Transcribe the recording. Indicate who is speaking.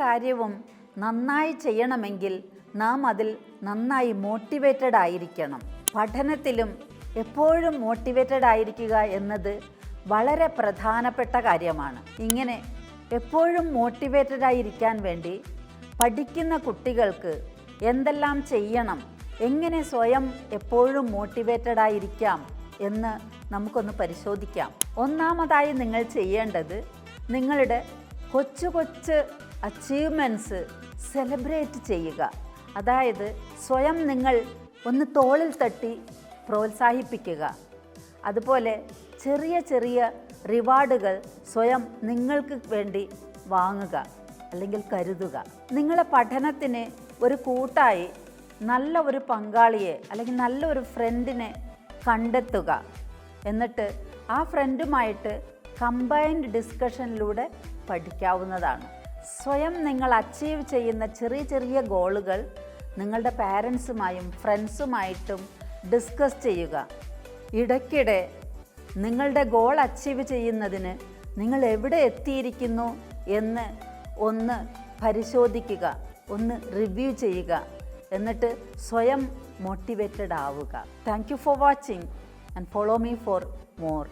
Speaker 1: കാര്യവും നന്നായി ചെയ്യണമെങ്കിൽ നാം അതിൽ നന്നായി മോട്ടിവേറ്റഡ് ആയിരിക്കണം. പഠനത്തിലും എപ്പോഴും മോട്ടിവേറ്റഡ് ആയിരിക്കുക എന്നത് വളരെ പ്രധാനപ്പെട്ട കാര്യമാണ്. ഇങ്ങനെ എപ്പോഴും മോട്ടിവേറ്റഡ് ആയിരിക്കാൻ വേണ്ടി പഠിക്കുന്ന കുട്ടികൾക്ക് എന്തെല്ലാം ചെയ്യണം എങ്ങനെ സ്വയം എപ്പോഴും മോട്ടിവേറ്റഡ് ആയിരിക്കാം എന്ന് നമുക്കൊന്ന് പരിശോധിക്കാം. ഒന്നാമതായി നിങ്ങൾ ചെയ്യേണ്ടത് നിങ്ങളുടെ കൊച്ചു കൊച്ച് അച്ചീവ്മെന്റ്സ് സെലിബ്രേറ്റ് ചെയ്യുക. അതായത് സ്വയം നിങ്ങൾ ഒന്ന് തോളിൽ തട്ടി പ്രോത്സാഹിപ്പിക്കുക. അതുപോലെ ചെറിയ ചെറിയ റിവാർഡുകൾ സ്വയം നിങ്ങൾക്ക് വേണ്ടി വാങ്ങുക അല്ലെങ്കിൽ കരുതുക. നിങ്ങളെ പഠനത്തിന് ഒരു കൂട്ടായി നല്ല ഒരു പങ്കാളിയെ അല്ലെങ്കിൽ നല്ല ഒരു ഫ്രണ്ടിനെ കണ്ടെത്തുക. എന്നിട്ട് ആ ഫ്രണ്ടുമായിട്ട് കമ്പൈൻഡ് ഡിസ്കഷനിലൂടെ പഠിക്കാവുന്നതാണ്. സ്വയം നിങ്ങൾ അച്ചീവ് ചെയ്യുന്ന ചെറിയ ചെറിയ ഗോളുകൾ നിങ്ങളുടെ പാരൻസുമായും ഫ്രണ്ട്സുമായിട്ടും ഡിസ്കസ് ചെയ്യുക. ഇടയ്ക്കിടെ നിങ്ങളുടെ ഗോൾ അച്ചീവ് ചെയ്യുന്നതിന് നിങ്ങൾ എവിടെ എത്തിയിരിക്കുന്നു എന്ന് ഒന്ന് പരിശോധിക്കുക. ഒന്ന് റിവ്യൂ ചെയ്യുക. എന്നിട്ട് സ്വയം മോട്ടിവേറ്റഡ് ആവുക. Thank you for watching and follow me for more